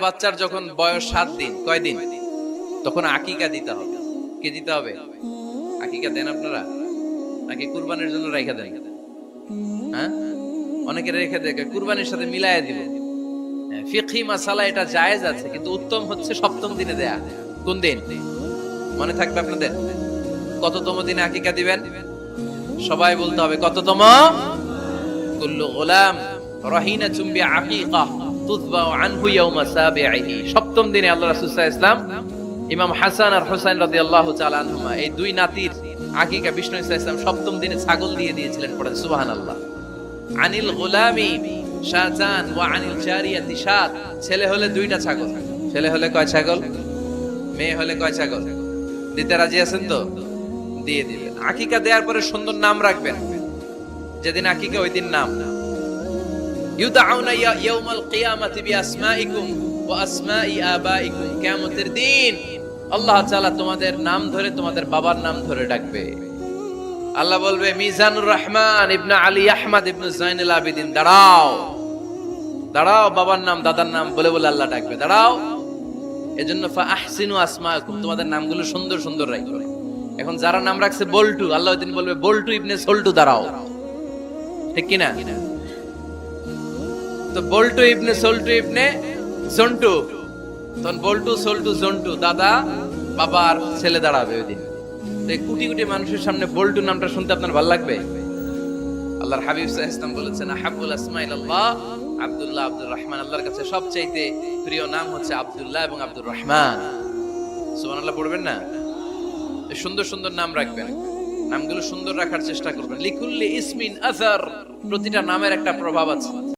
বাচ্চার যখন বয়স সাত দিন কয় দিন? তখন আকিকা দিতে হবে। কে দিতে হবে? আকিকা দেন আপনারা? নাকি কুরবানির জন্য রেখে দেন? হ্যাঁ? অনেকে রেখে দেয় কুরবানির সাথে মিলায় দিব। হ্যাঁ, মাসালা এটা জায়েজ আছে কিন্তু উত্তম হচ্ছে সপ্তম দিনে দেয়া। কোন দিন? মনে থাকবে আপনাদের? কততম দিনে আকিকা দিবেন? সবাই বলতে হবে কততম? কুল্লু গোলাম রহিনা চুম্বি আকিকা সপ্তম দিনে আল্লাহ ওয়াসাল্লাম ইমাম হাসান আর রাদিয়াল্লাহু তাআলা আনহুমা, এই দুই নাতির আকিকা বিষ্ণু ইসলাম সপ্তম দিনে ছাগল দিয়ে দিয়েছিলেন পড়েন সুবহানাল্লাহ। আনিল গোলামি শাহজান আনিল ছেলে হলে দুইটা ছাগল। ছেলে হলে কয় ছাগল? মেয়ে হলে কয় ছাগল? দিতে রাজি আছেন তো? দিয়ে দিবেন আকিকা দেওয়ার পরে সুন্দর নাম রাখবেন। যেদিন আকিকা ওই দিন নাম। ইউদাউনা ইয়া- ইয়াউমাল কিয়ামাতি বিআসমাইকুম ওয়া আসমাই আবাইকুম কিয়ামতের দিন আল্লাহ তাআলা তোমাদের নাম ধরে তোমাদের বাবার নাম ধরে ডাকবে। আল্লাহ বলবে, মিজানুর রহমান ইবনে আলী আহমদ ইবনে জাইনুল আবিদিন, দাঁড়াও। দাঁড়াও, বাবার নাম, দাদার নাম বলে বলে আল্লাহ ডাকবে। দাঁড়াও। এজন্য ফা আসমাকুম তোমাদের নামগুলো সুন্দর সুন্দর রাখবে এখন যারা নাম রাখছে, বল্টু, আল্লাহ দিন বলবে, বল্টু ইবনে সল্টু, দাঁড়াও। ঠিক কিনা? তো বল্টু ইবনে সল্টু ইবনে জন্টু। তখন বল্টু, সল্টু, জন্টু, দাদা, বাবা আর ছেলে দাঁড়াবে ওই দিন। কোটি কোটি মানুষের সামনে বল্টু নামটা শুনতে আপনার ভালো লাগবে? আল্লাহর হাবিব সাল্লাল্লাহু বলেছেন আহাবুল আসমাইল আল্লাহ, আব্দুল্লাহ আব্দুর রহমান। আল্লাহর কাছে সবচাইতে প্রিয় নাম হচ্ছে আব্দুল্লাহ এবং আব্দুর রহমান। সুবহানাল্লাহ পড়বেন না? সুন্দর সুন্দর নাম রাখবেন। নামগুলো সুন্দর রাখার চেষ্টা করবেন। লিকুল্লি ইসমিন আসার প্রতিটা নামের একটা প্রভাব আছে।